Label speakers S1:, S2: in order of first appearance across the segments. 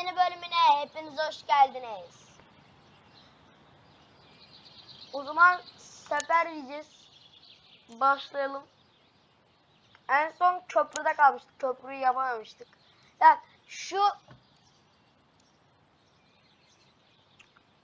S1: yeni bölümüne hepiniz hoş geldiniz. O zaman sefer diyeceğiz. Başlayalım. En son köprüde kalmıştık. Köprüyü yapamamıştık. Ya şu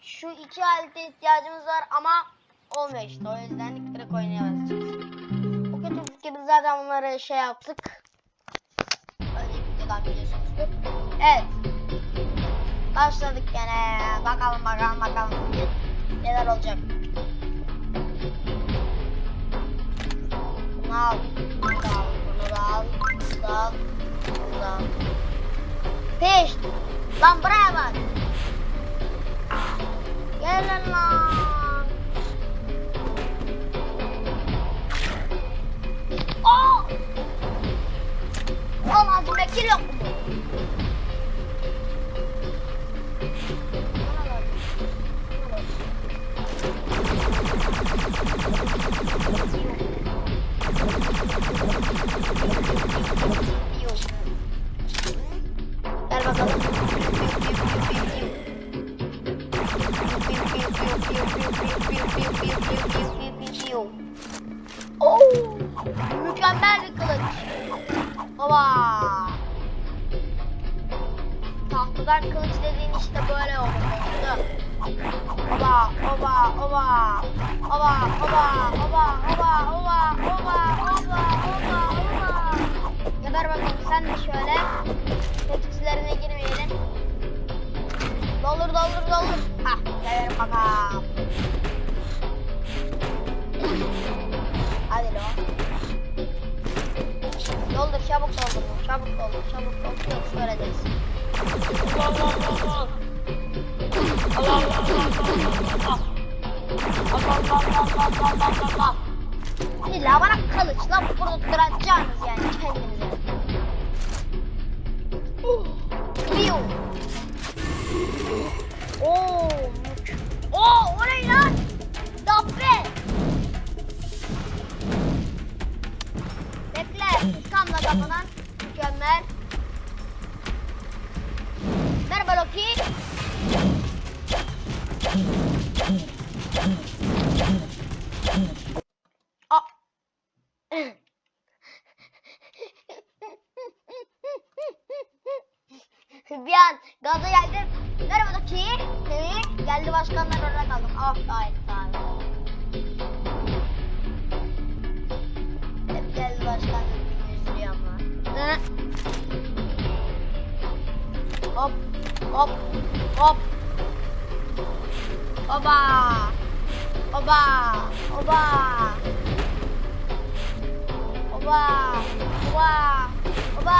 S1: şu iki alete ihtiyacımız var ama olmuyor işte. O yüzden direkt oynayamazsınız. O kötü fikirde zaten bunları şey yaptık. Önceki videodan biliyorsunuzdur. Evet. Başladık gene. Bakalım bakalım bakalım. Neler olacak. Bunu al. Bunu da al. Bunu da al. Bunu da al. Bunu da al. Peş. Lan buraya bak. Gelin lan. Oh! Oğlum acı bekir yok bak bak bak bak bak. İlla bana kılıç lan burada duracaksınız yani kendinize. Leo. Oo. Oo o ne lan? Dabbe. Bekle. Kamla kafadan. Mükemmel. Merhaba Loki. Hop hop. Oba. Oba. Oba. Oba. Oba. Oba.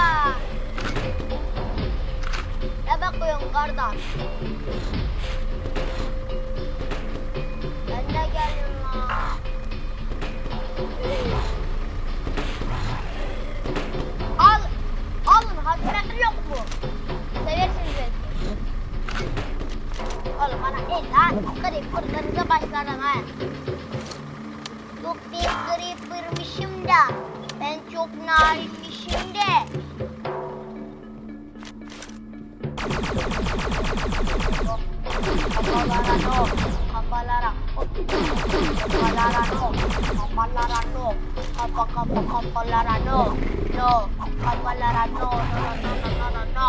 S1: Bakıyorsun kardeş? Ben Bandarano, Kapalarang, Kapalarano, Kapalarano, Kapalarano, no, Kapalarano, no, no, no, no, no, no,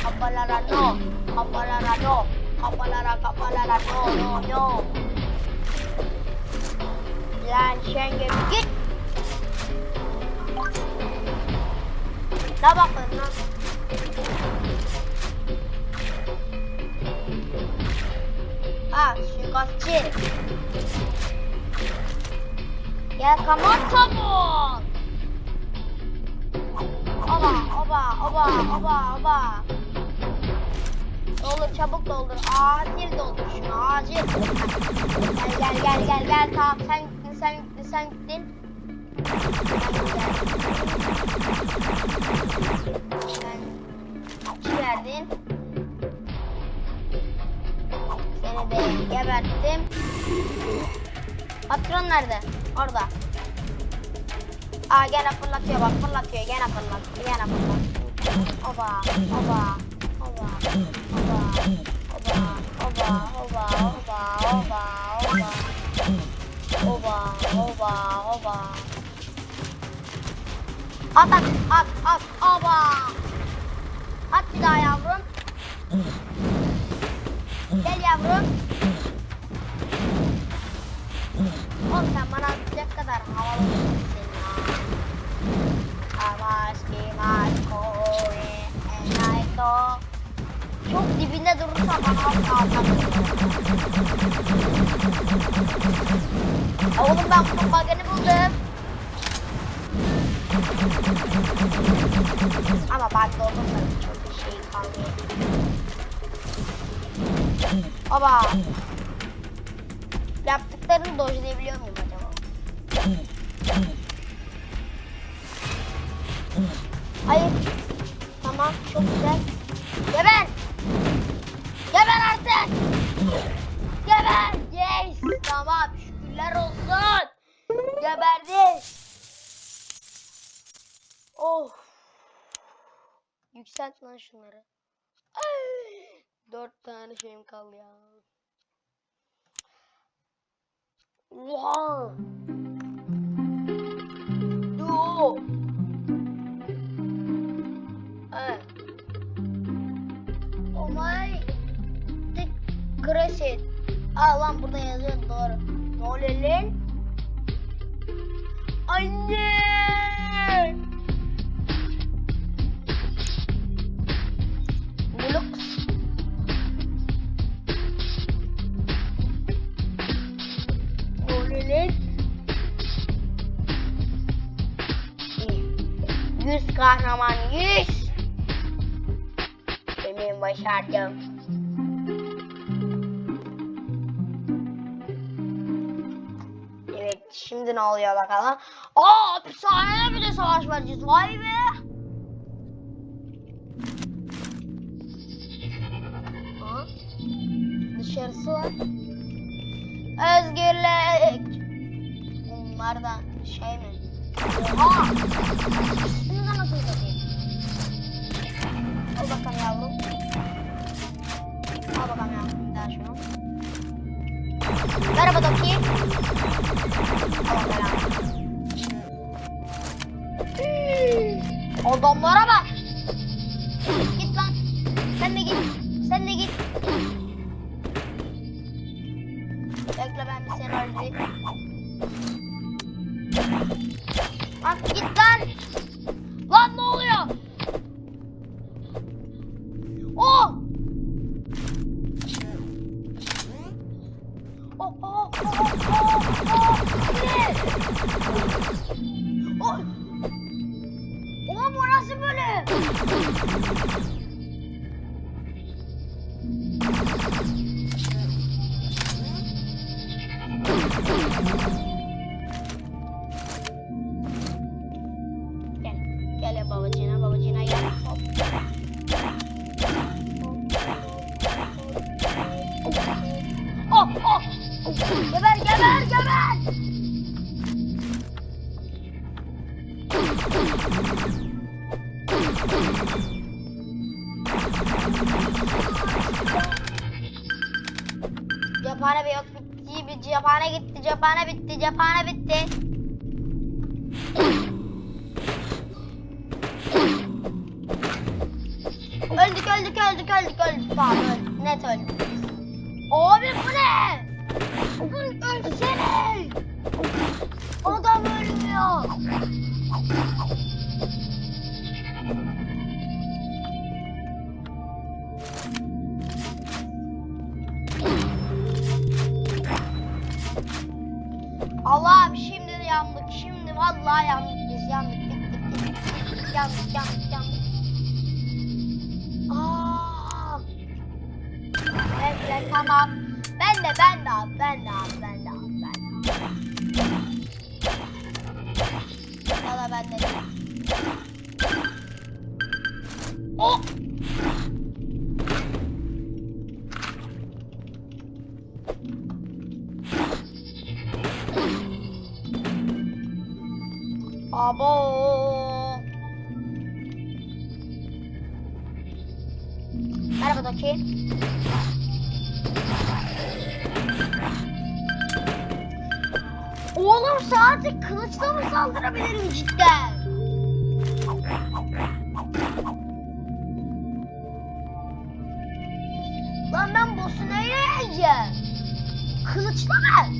S1: Kapalarano, Kapalarano, Kapalarang, Kapalarano, no, no. Yan, Schengen, git! Tabak na natin. Suikastçı. Gel come on come on. Oba oba oba oba oba. Doldur çabuk doldur. Acil doldur şunu acil. Gel gel gel gel gel tamam sen sen sen gittin. Sen Patron nerede? Orada. Aa gene fırlatıyor bak fırlatıyor gene fırlatıyor gene fırlatıyor. Oba oba Oba. Oba. Oba. Oba. Oba. Oba. Oba. Oba. Oba. Oba. At at at at oba. At bir daha yavrum. Gel yavrum. Oğlum sen bana atacak kadar havalı mısın ya? Amas kimas kore enaito. Çok dibinde durursa bana asla atamıyorum. Oğlum ben bunun bug'ını buldum. Ama bug'da olursa çok bir şey kalmıyor. Baba. Yaptıklarını dojlayabiliyor muyum acaba? Hayır. Tamam çok güzel. Geber. Geber artık. Geber. Yes. Tamam şükürler olsun. Geberdi. Oh. Yükselt lan şunları. Ay, Dört tane şeyim kaldı ya. Oha. Yo. Evet. Oh my. The crescent. Aa lan burada yazıyor doğru. Ne? Anne. İyi. Yüz kahraman yüz. Benim başardım. Evet şimdi ne oluyor bakalım. Aa hapishanede bir de savaş vereceğiz. Vay be. Aa, dışarısı var. Özgürlük. Bunlardan şey mi? Oha! Şunu da nasıl satayım? Al bakalım yavrum. Al bakalım yavrum. Daha şunu. Merhaba Doki. Al bakalım. Adamlara bak. Geber geber geber. Cephane yok bitti, bir cephane gitti, cephane bitti, cephane bitti. Öldük öldük öldük öldük öldük tamam öldük net öldük. Tamam. Ben de ben de abi ben de abi ben de abi ben de da ben de. Oh. Abo. Merhaba Doki. Oğlum sadece kılıçla mı saldırabilirim cidden? Lan ben boss'u neyle yeneceğim? Kılıçla mı?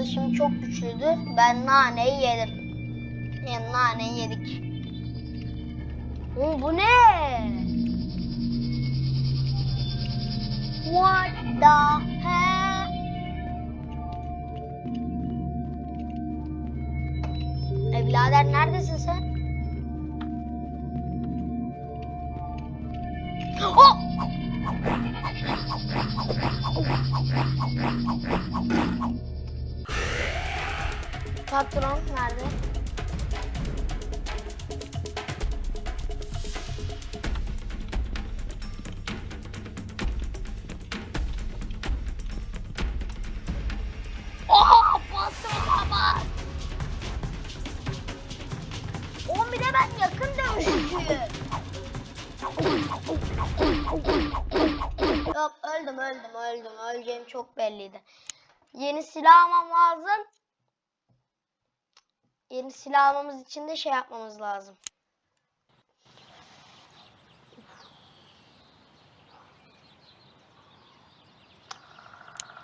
S1: Şimdi çok güçlüdür. Ben naneyi yedim. Yani naneyi yedik. Oo, bu ne? What the hell? E neredesin sen? Oh! Patron nerede? Oh, patrona bak. O bir de ben yakın dövüşçüyüm. Yok öldüm öldüm öldüm. Öleceğim çok belliydi. Yeni silah almam lazım. Yeni silah almamız için de şey yapmamız lazım.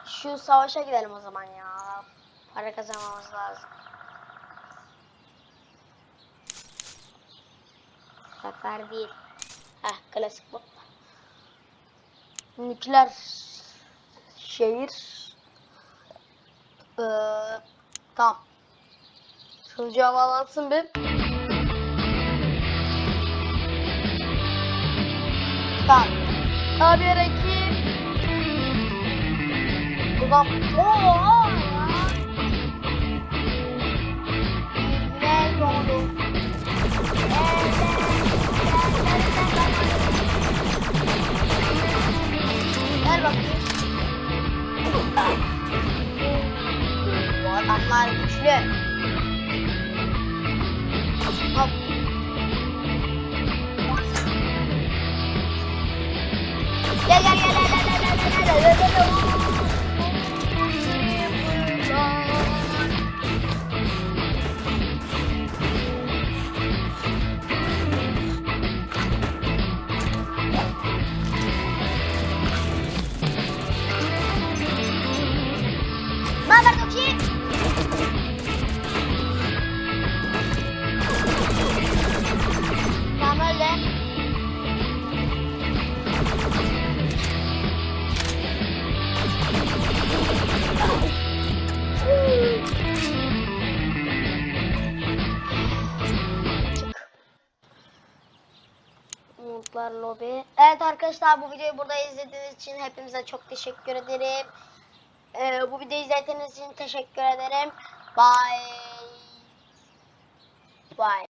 S1: Şu savaşa gidelim o zaman ya. Para kazanmamız lazım. Zafer değil. Heh klasik bu. Nükleer şehir. Ee, tamam. Sunucu havalansın bir. Tamam. Tabii rakip. Ulan ooo Umutlar lobi. Evet arkadaşlar bu videoyu burada izlediğiniz için hepinize çok teşekkür ederim. Ee, bu videoyu izlediğiniz için teşekkür ederim. Bye. Bye.